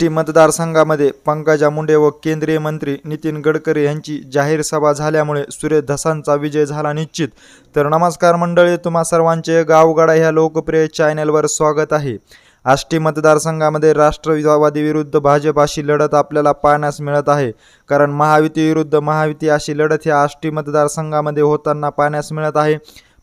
T मतदारसंघामध्ये पंकजा मुंडे व केंद्रीय मंत्री नितीन गडकरी यांची जाहीर सभा झाल्यामुळे सुरेश धसांचा विजय झाला निश्चित. तर नमस्कार मंडळी तुम्हा सर्वांचे गावगाडा ह्या लोकप्रिय चॅनलवर स्वागत आहे. आष्टी मतदारसंघामध्ये राष्ट्रवादी विरुद्ध भाजप अशी लढत आपल्याला पाहण्यास मिळत आहे. कारण महायुती विरुद्ध महायुती अशी लढत ह्या आष्टी मतदारसंघामध्ये होताना पाहण्यास मिळत आहे.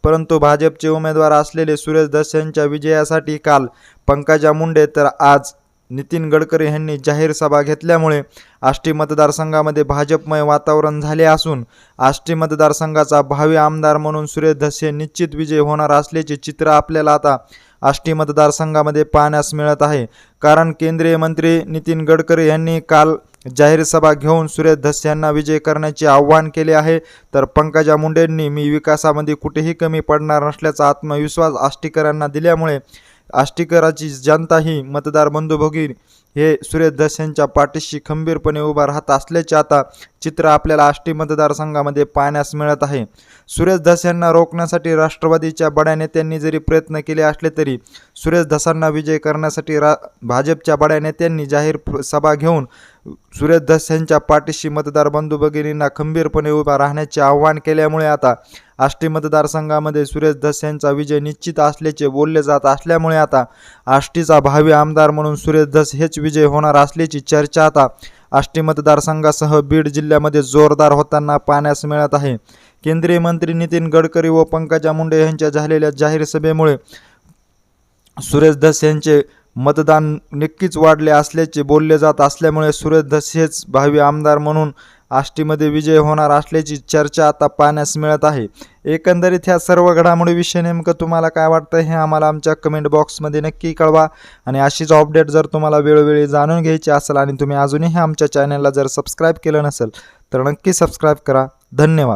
परंतु भाजपचे उमेदवार असलेले सुरेश धस यांच्या विजयासाठी काल पंकजा मुंडे तर आज नितीन गडकरी यांनी जाहीर सभा घेतल्यामुळे आष्टी मतदारसंघामध्ये भाजपमय वातावरण झाले असून आष्टी मतदारसंघाचा भावी आमदार म्हणून सुरेश धसे निश्चित विजय होणार असल्याचे चित्र आपल्याला आता आष्टी मतदारसंघामध्ये पाहण्यास मिळत आहे. कारण केंद्रीय मंत्री नितीन गडकरी यांनी काल जाहीर सभा घेऊन सुरेश धस यांना विजय करण्याचे आव्हान केले आहे. तर पंकजा मुंडेंनी मी विकासामध्ये कुठेही कमी पडणार नसल्याचा आत्मविश्वास आष्टीकरांना दिल्यामुळे आष्टीकराची जनता ही मतदार बंधू हे सुरेश धस यांच्या पाठीशी खंबीरपणे उभा राहत असल्याचे आता चित्र आपल्याला आष्टी मतदारसंघामध्ये पाहण्यास मिळत आहे. सुरेश धस यांना रोखण्यासाठी राष्ट्रवादीच्या बड्या नेत्यांनी जरी प्रयत्न केले असले तरी सुरेश धसांना विजय करण्यासाठी रा भाजपच्या बड्या नेत्यांनी जाहीर सभा घेऊन सुरेश धस यांच्या पाठीशी मतदार बंधू भगिनींना खंबीरपणे उभा राहण्याचे आव्हान केल्यामुळे आता आष्टी मतदारसंघामध्ये सुरेश धस यांचा विजय निश्चित असल्याचे बोलले जात असल्यामुळे आता आष्टीचा भावी आमदार म्हणून सुरेश धस हेच विजय होणार असल्याची चर्चा आता आष्टी मतदारसंघासह बीड जिल्ह्यामध्ये जोरदार होताना पाहण्यास मिळत आहे. केंद्रीय मंत्री नितीन गडकरी व पंकजा मुंडे यांच्या झालेल्या जाहीर सभेमुळे सुरेश धस यांचे मतदान नक्कीच वाढले असल्याचे बोलले जात असल्यामुळे सुरेश धस हेच भावी आमदार म्हणून आष्टीमध्ये विजय होणार असल्याची चर्चा आता पाहण्यास मिळत आहे. एकंदरीत ह्या सर्व घडामोडीविषयी नेमकं तुम्हाला काय वाटतं हे आम्हाला आमच्या कमेंट बॉक्समध्ये नक्की कळवा. आणि अशीच अपडेट जर तुम्हाला वेळोवेळी जाणून घ्यायची असेल आणि तुम्ही अजूनही आमच्या चॅनलला जर सबस्क्राईब केलं नसेल तर नक्की सबस्क्राईब करा. धन्यवाद.